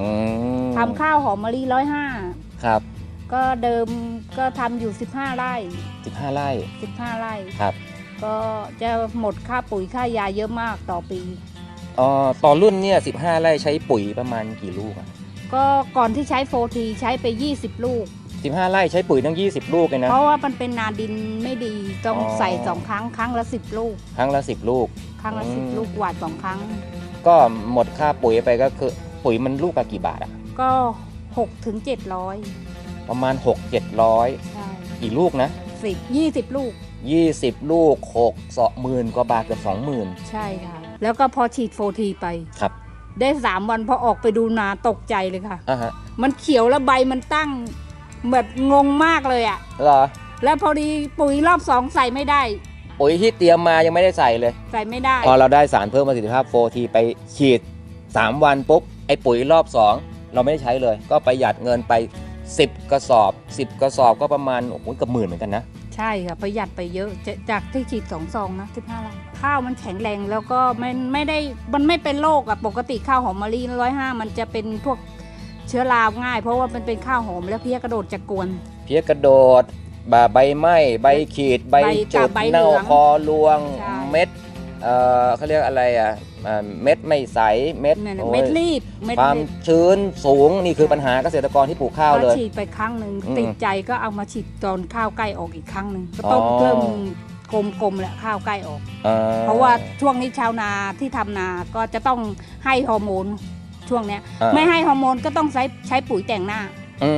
อืมทำข้าวหอมมะลิร้อยห้าครับก็เดิมก็ทำอยู่ 15 ไร่15ไร่15 ไร่ ครับก็จะหมดค่าปุ๋ยค่ายาเยอะมากต่อปี อ๋อต่อรุ่นเนี่ย15ไร่ใช้ปุ๋ยประมาณกี่ลูกอะก็ก่อนที่ใช้โฟทีใช้ไป 20 ลูก15ไร่ใช้ปุ๋ยตั้ง 20 ลูกเลยนะ เพราะว่ามันเป็นนาดินไม่ดีต้องอ๋อ ใส่สองครั้งครั้งละสิบลูก ครั้งละ 10 ลูก ครั้งละอืมสิบลูกหวานสองครั้ง ก็หมดค่าปุ๋ยไปก็คือ ปุ๋ยมันลูกละกี่บาทอะก็หกถึงเจ็ดร้อยประมาณ 6 700ใช่กี่ลูกนะ สิบยี่สิบลูก20 ลูก6สองหมื่นกว่าบาทเกือบ20,000 ใช่ค่ะ แล้วก็พอฉีดโฟทีไป ครับ ได้สามวันพอออกไปดูนาตกใจเลยค่ะ อะฮะมันเขียวแล้วใบมันตั้งแบบงงมากเลยอะ่ะ เหรอ แล้วพอดีปุ๋ยรอบสองใส่ไม่ได้ ปุ๋ยที่เตรียมมายังไม่ได้ใส่เลย ใส่ไม่ได้ พอเราได้สารเพิ่มประสิทธิภาพโฟทีไปฉีด 3 วันปุ๊บไอ้ปุ๋ยรอบ 2 เราไม่ได้ใช้เลย ก็ประหยัดเงินไป 10 กระสอบ 10 กระสอบก็ประมาณโอ้โหเกับหมื่นเหมือนกันนะ ใช่ค่ะประหยัดไปเยอะจะจากที่ฉีดสองซองนะสิบห้าไร่ข้าวมันแข็งแรงแล้วก็มันไม่ได้มันไม่เป็นโรคอะปกติข้าวหอมมะลิร้อยห้ามันจะเป็นพวกเชื้อราง่าย เพราะว่ามันเป็นข้าวหอมแล้วเพี้ยกระโดดจะกวน เพี้ยกระโดดบาใบไหม้ใบขีด ใบใบจุกัดบใบเหลืเน่าอง คอรวง ใช่ เม็ดเอ่อเขาเรียกอะไรอะ อ่าเม็ดไม่ใสเม็ดนั่นน่ะโอ้ยเม็ดรีบเม็ดความรีบชื้นสูงนี่คือปัญหาเกษตรกรที่ปลูกข้าวเลยก็ฉีดไปครั้งหนึ่งอืมติดใจก็เอามาฉีดตอนข้าวใกล้ออกอีกครั้งหนึ่งก็อ๋อต้องเริ่มกลมๆแหละข้าวใกล้ออก อ่เพราะว่าช่วงนี้ชาวนาที่ทำนาก็จะต้องให้ฮอร์โมนช่วงเนี้ย อ่าไม่ให้ฮอร์โมนก็ต้องใช้ใช้ปุ๋ยแต่งหน้า อื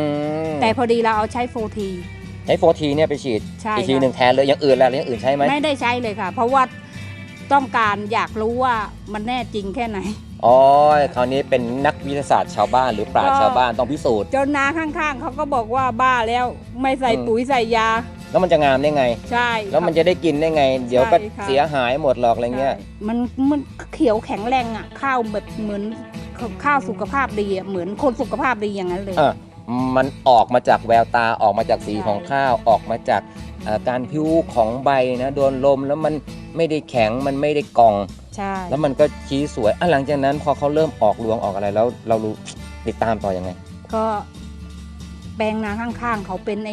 มแต่พอดีเราเอาใช้โฟทีใช้โฟทีเนี่ยไปฉีดใช่อีกทีค่ะหนึ่งแทนเลยอย่างอื่นแล้วอย่างอื่นใช่ไหม ไม่ได้ใช้เลยค่ะ เพราะว่า ต้องการอยากรู้ว่ามันแน่จริงแค่ไหน อ๋อคราวนี้เป็นนักวิทยาศาสตร์ชาวบ้านหรือปราชญ์ก็ชาวบ้านต้องพิสูจน์ จนนาข้างๆเขาก็บอกว่าบ้าแล้วไม่ใส่อืม ปุ๋ยใส่ยา แล้วมันจะงามได้ไง ใช่แล้วมันจะได้กินได้ไง เดี๋ยวก็ใช่ค่ะเสียหายหมดหรอกอะไรเงี้ย ใช่มันมันเขียวแข็งแรงอะ ข้าวแบบเหมือนข้าวสุขภาพดีอะเหมือนคนสุขภาพดีอย่างนั้นเลย อะ มันออกมาจากแววตาออกมาจากสีใช่ของข้าวออกมาจากเอ่อการพิ้วของใบนะโดนลมแล้วมันไม่ได้แข็งมันไม่ได้กองใช่แล้วมันก็ชี้สวยอะหลังจากนั้นพอเขาเริ่มออกรวงออกอะไรแล้วเรารู้ติดตามต่อยังไง ก็แปลงนาข้างๆ เขาเป็นไอ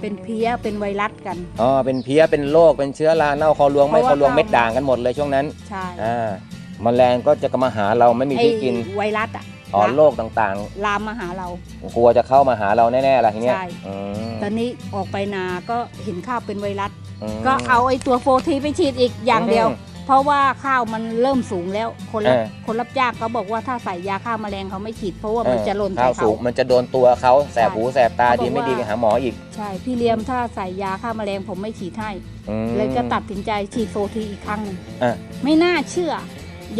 เป็นเพี้ยเป็นไวรัสกันอ๋อเป็นเพี้ยเป็นโรคเป็นเชื้อราเน่าคอรวงไม่เพคอราะว่ารวงข้าวเม็ดด่างกันหมดเลยช่วงนั้นใช่อ่าแมลงก็จะมาหาเราไม่มีไอที่กินไวรัสอะ อ๋อลาโรคต่างลามมาหาเรา ๆ กลัวจะเข้ามาหาเราแน่ๆล่ะทีเนี้ยใช่ อืมตอนนี้ออกไปนาก็เห็นข้าวเป็นไวรัส ม ก็เอาไอ้ตัวโฟทีไปฉีดอีกอย่างเดียว อืมเพราะว่าข้าวมันเริ่มสูงแล้ว คนรับเออ คนรับจ้างเขาบอกว่าถ้าใส่ยาฆ่าแมลงเขาไม่ฉีด เพราะว่ามันจะหล่นข้าใส่วสูเขางมันจะโดนตัวเขาแสบหูแสบตาเขาบอกดีไม่ดีว่า ไปหาหมออีกใช่พี่เลี้ยมถ้าใส่ยาฆ่าแมลงผมไม่ฉีดให้ อืม เลยก็ตัดสินใจฉีดโฟทีอีกครั้งหนึ่งอะ ไม่น่าเชื่อ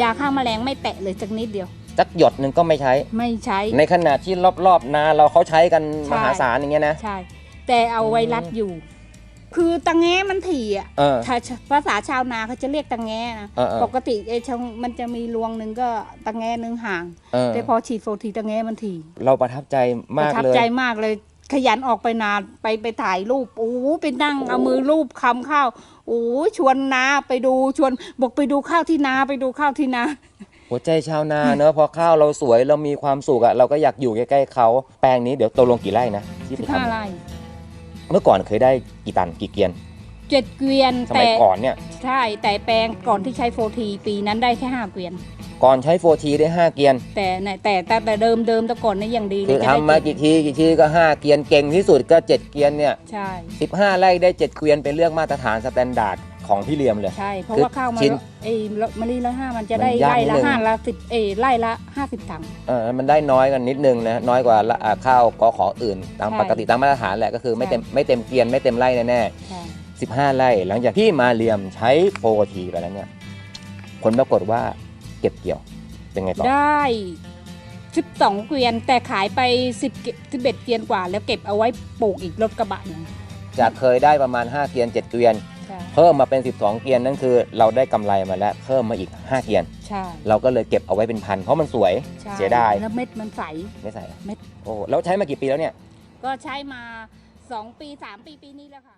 ยาฆ่าแมลงไม่แตะเลยสักนิดเดียว สักหยดหนึ่งก็ไม่ใช้ ไม่ใช้ ในขณะที่รอบๆนาเราเขาใช้กันใช่ มหาศาลอย่างเงี้ยนะ ใช่ แต่เอาไวรัสอยู่ คือตังแงมันถี่อะเออ ถ้าภาษาชาวนาเขาจะเรียกตังแงนะเออเออ ปกติไอ้ช่องมันจะมีรวงหนึ่งก็ตังแงหนึ่งห่าง เออแต่พอฉีดโฟทีตังแงมันถี่ เราประทับใจปมากระทับเลย ใจมากเลยขยันออกไปนานไปไปถ่ายรูปโอ้โหไปนั่งเอามือรูปคำข้าวโอ้โหชวนนาไปดูชวนบอกไปดูข้าวที่นาไปดูข้าวที่นา หัวใจชาวนาเนอะพอข้าวเราสวยเรามีความสุขอะเราก็อยากอยู่ใกล้ๆเขาแปลงนี้เดี๋ยวตกลงกี่ไร่นะที่ไปสิบทห้าไร่ำเมื่อก่อนเคยได้กี่ตันกี่เกวียน เจ็ดเกวียนสมัแต่ยก่อนเนี่ย ใช่แต่แปลงก่อนที่ใช้โฟทีปีนั้นได้แค่ห้าเกวียน ก่อนใช้โฟทีได้ห้าเกวียนแต่เนี่ยแต่แต่แต่เดิมเดิมแต่ก่อนนี่ยังดีเลคืยอจะทำได้มาเจ็ดกี่ทีกี่ทีก็ห้าเกวียนเก่งที่สุดก็เจ็ดเกวียนเนี่ยใช่สิบห้าไร่ได้เจ็ดเกวียนเป็นเรื่องมาตรฐานสแตนดาร์ดของพี่เลียมเลย ใช่ เพราะคือว่าข้าวมาชิ้นไอ้มะลิละห้ามันจะได้มันยากไร่ละนิดนึง ห้าละสิบเอยไร่ละห้าสิบถัง เออมันได้น้อยกันนิดนึงนะน้อยกว่าละอ่าข้าวกอขออื่น ตามใช่ปกติตามมาตรฐานแหละก็คือไม่ใช่เต็มไม่เต็มเกวียนไม่เต็มไร่แน่ใช่ๆ สิบห้าไร่ หลังจากที่มาเลียมใช้โฟทีไปแล้วเนี่ยผลปรากฏว่าเก็บเกี่ยวเป็นไงต่อได้สิบสองเกวียนแต่ขายไปสิบสิบเอ็ดเกวียนกว่า แล้วเก็บเอาไว้ปลูกอีกรถกระบะหนึ่งจากเคยได้ประมาณ 5เกียน 7 เกียน ใช่เพิ่มมาเป็น 12 เกียนนั่นคือ เราได้กำไรมาแล้วเพิ่มมาอีก 5 เกียน ใช่เราก็เลยเก็บเอาไว้เป็นพันเพราะมันสวย ใช่เสียดาย แล้วเม็ดมันใส ไม่ใส่อะเม็ด โอ้แล้วใช้มากี่ปีแล้วเนี่ย ก็ใช้มาสองปีสามปีปีนี้แล้วค่ะ